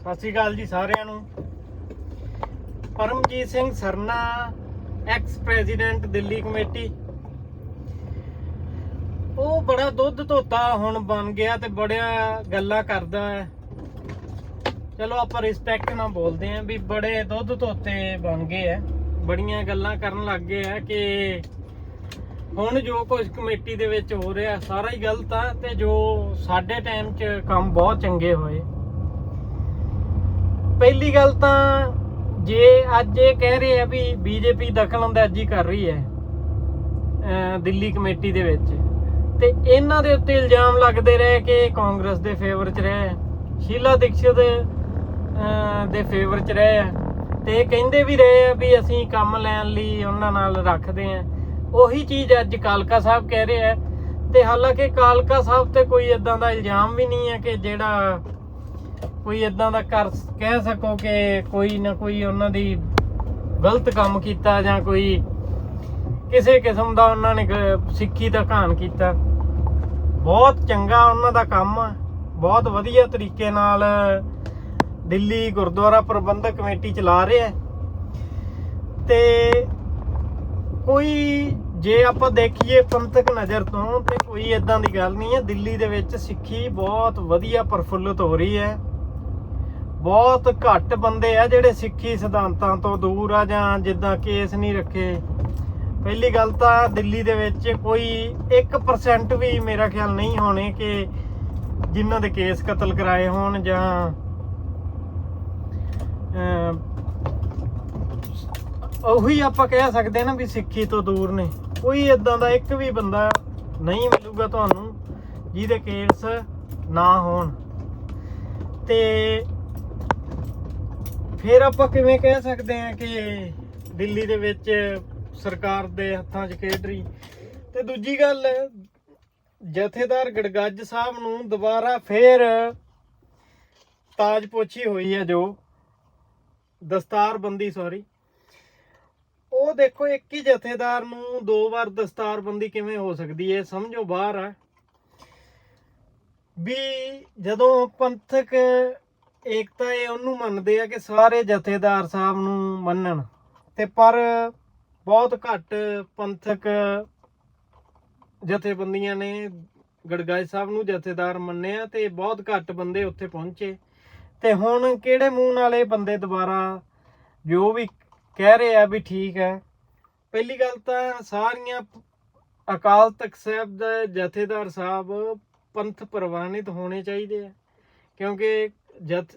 ਸਤਿ ਸ਼੍ਰੀ ਅਕਾਲ ਜੀ ਸਾਰਿਆਂ ਨੂੰ। Paramjit Singh Sarna ex president Delhi committee. ਉਹ ਬੜਾ ਦੁੱਧ ਧੋਤਾ ਹੁਣ ਬਣ ਗਿਆ ਤੇ ਬੜਿਆ ਗੱਲਾਂ ਕਰਦਾ ਹੈ। ਚਲੋ ਆਪਾਂ ਰਿਸਪੈਕਟ ਨਾਲ ਬੋਲਦੇ ਆਂ ਵੀ ਬੜੇ ਦੁੱਧ ਧੋਤੇ ਬਣ ਗਏ ਆ ਬੜੀਆਂ ਗੱਲਾਂ ਕਰਨ ਲੱਗ ਗਏ ਆ ਕਿ ਹੁਣ ਜੋ ਕੁਝ ਕਮੇਟੀ ਦੇ ਵਿੱਚ ਹੋ ਰਿਹਾ, ਸਾਰਾ ਹੀ ਗਲਤ ਆ ਤੇ ਜੋ ਸਾਡੇ ਟਾਈਮ 'ਚ ਕੰਮ ਬਹੁਤ ਚੰਗੇ ਹੋਏ। ਪਹਿਲੀ ਗੱਲ ਤਾਂ ਜੇ ਅੱਜ ਇਹ ਕਹਿ ਰਹੇ ਆ ਵੀ ਬੀਜੇਪੀ ਦਖਲ ਅੰਦਾਜ਼ੀ ਕਰ ਰਹੀ ਹੈ ਦਿੱਲੀ ਕਮੇਟੀ ਦੇ ਵਿੱਚ, ਤੇ ਇਹਨਾਂ ਦੇ ਉੱਤੇ ਇਲਜ਼ਾਮ ਲੱਗਦੇ ਰਹੇ ਕਿ ਕਾਂਗਰਸ ਦੇ ਫੇਵਰ 'ਚ ਰਹੇ ਸ਼ੀਲਾ ਦੀਕਸ਼ਿਤ ਦੇ ਫੇਵਰ 'ਚ ਰਹੇ ਆ, ਤੇ ਕਹਿੰਦੇ ਵੀ ਰਹੇ ਆ ਵੀ ਅਸੀਂ ਕੰਮ ਲੈਣ ਲਈ ਉਹਨਾਂ ਨਾਲ ਰੱਖਦੇ ਆ। ਉਹੀ ਚੀਜ਼ ਅੱਜ ਕਾਲਕਾ ਸਾਹਿਬ ਕਹਿ ਰਹੇ ਆ ਤੇ ਹਾਲਾਂਕਿ ਕਾਲਕਾ ਸਾਹਿਬ ਤੇ ਕੋਈ ਇਦਾਂ ਦਾ ਇਲਜ਼ਾਮ ਵੀ ਨਹੀਂ ਹੈ ਕਿ ਜਿਹੜਾ ਕੋਈ ਇਦਾਂ ਦਾ ਕਰ ਕਹਿ ਸਕੋ ਕਿ ਕੋਈ ਨਾ ਕੋਈ ਉਹਨਾਂ ਦੀ ਗਲਤ ਕੰਮ ਕੀਤਾ ਜਾਂ ਕੋਈ ਕਿਸੇ ਕਿਸਮ ਦਾ ਉਹਨਾਂ ਨੇ ਗ- ਸਿੱਖੀ ਦਾ ਘਾਣ ਕੀਤਾ। ਬਹੁਤ ਚੰਗਾ ਉਹਨਾਂ ਦਾ ਕੰਮ ਬਹੁਤ ਵਧੀਆ ਤਰੀਕੇ ਨਾਲ ਦਿੱਲੀ ਗੁਰਦੁਆਰਾ ਪ੍ਰਬੰਧਕ ਕਮੇਟੀ ਚਲਾ ਰਿਹਾ ਆ ਤੇ ਕੋਈ ਜੇ ਆਪਾਂ ਦੇਖੀਏ ਪੰਥਕ ਨਜ਼ਰ ਤੋਂ ਤੇ ਕੋਈ ਇਦਾਂ ਦੀ ਗੱਲ ਨਹੀਂ ਹੈ। ਦਿੱਲੀ ਦੇ ਵਿੱਚ ਸਿੱਖੀ ਬਹੁਤ ਵਧੀਆ ਪ੍ਰਫੁੱਲਤ ਹੋ ਰਹੀ ਹੈ। ਬਹੁਤ ਘੱਟ ਬੰਦੇ ਆ ਜਿਹੜੇ ਸਿੱਖੀ ਸਿਧਾਂਤਾਂ ਤੋਂ ਦੂਰ ਆ ਜਾਂ ਜਿੱਦਾਂ ਕੇਸ ਨਹੀਂ ਰੱਖੇ। ਪਹਿਲੀ ਗੱਲ ਤਾਂ ਦਿੱਲੀ ਦੇ ਵਿੱਚ ਕੋਈ 1% ਵੀ ਮੇਰਾ ਖਿਆਲ ਨਹੀਂ ਹੋਣੇ ਕਿ ਜਿਨ੍ਹਾਂ ਦੇ ਕੇਸ ਕਤਲ ਕਰਾਏ ਹੋਣ ਜਾਂ ਉਹੀ ਆਪਾਂ ਕਹਿ ਸਕਦੇ ਨਾ ਵੀ ਸਿੱਖੀ ਤੋਂ ਦੂਰ ਨੇ। ਕੋਈ ਇਦਾਂ ਦਾ ਇੱਕ ਵੀ ਬੰਦਾ ਨਹੀਂ ਮਿਲੂਗਾ ਤੁਹਾਨੂੰ ਜਿਹਦੇ ਕੇਸ ਨਾ ਹੋਣ। ਤੇ ਫਿਰ ਆਪਾਂ ਕਿਵੇਂ ਕਹਿ ਸਕਦੇ ਹਾਂ ਕਿ ਦਿੱਲੀ ਦੇ ਵਿੱਚ ਸਰਕਾਰ ਦੇ ਹੱਥਾਂ 'ਚ ਖੇਡ ਰਹੀ? ਤੇ ਦੂਜੀ ਗੱਲ, ਜਥੇਦਾਰ ਗੜਗੱਜ ਸਾਹਿਬ ਨੂੰ ਦੁਬਾਰਾ ਫੇਰ ਤਾਜਪੋਛੀ ਹੋਈ ਹੈ ਜੋ, ਦਸਤਾਰਬੰਦੀ ਸੌਰੀ ਉਹ ਦੇਖੋ, ਇੱਕ ਹੀ ਜਥੇਦਾਰ ਨੂੰ ਦੋ ਵਾਰ ਦਸਤਾਰਬੰਦੀ ਕਿਵੇਂ ਹੋ ਸਕਦੀ ਹੈ, ਸਮਝੋ ਬਾਹਰ ਆ। ਵੀ ਜਦੋਂ ਪੰਥਕ ਏਕਤਾ ਇਹ ਉਹਨੂੰ ਮੰਨਦੇ ਆ ਕਿ ਸਾਰੇ ਜਥੇਦਾਰ ਸਾਹਿਬ ਨੂੰ ਮੰਨਣ। ਤੇ ਪਰ ਬਹੁਤ ਘੱਟ ਪੰਥਕ ਜਥੇਬੰਦੀਆਂ ਨੇ ਗੜਗਾਈ ਸਾਹਿਬ ਨੂੰ ਜਥੇਦਾਰ ਮੰਨਿਆ ਤੇ ਬਹੁਤ ਘੱਟ ਬੰਦੇ ਉੱਥੇ ਪਹੁੰਚੇ। ਤੇ ਹੁਣ ਕਿਹੜੇ ਮੂੰਹ ਨਾਲ ਇਹ ਬੰਦੇ ਦੁਬਾਰਾ ਜੋ ਵੀ ਕਹਿ ਰਹੇ ਆ ਵੀ ਠੀਕ ਹੈ। ਪਹਿਲੀ ਗੱਲ ਤਾਂ ਸਾਰੀਆਂ ਅਕਾਲ ਤਖਤ ਸਾਹਿਬ ਦੇ ਜਥੇਦਾਰ ਸਾਹਿਬ ਪੰਥ ਪ੍ਰਵਾਨਿਤ ਹੋਣੇ ਚਾਹੀਦੇ ਆ। ਕਿਉਂਕਿ just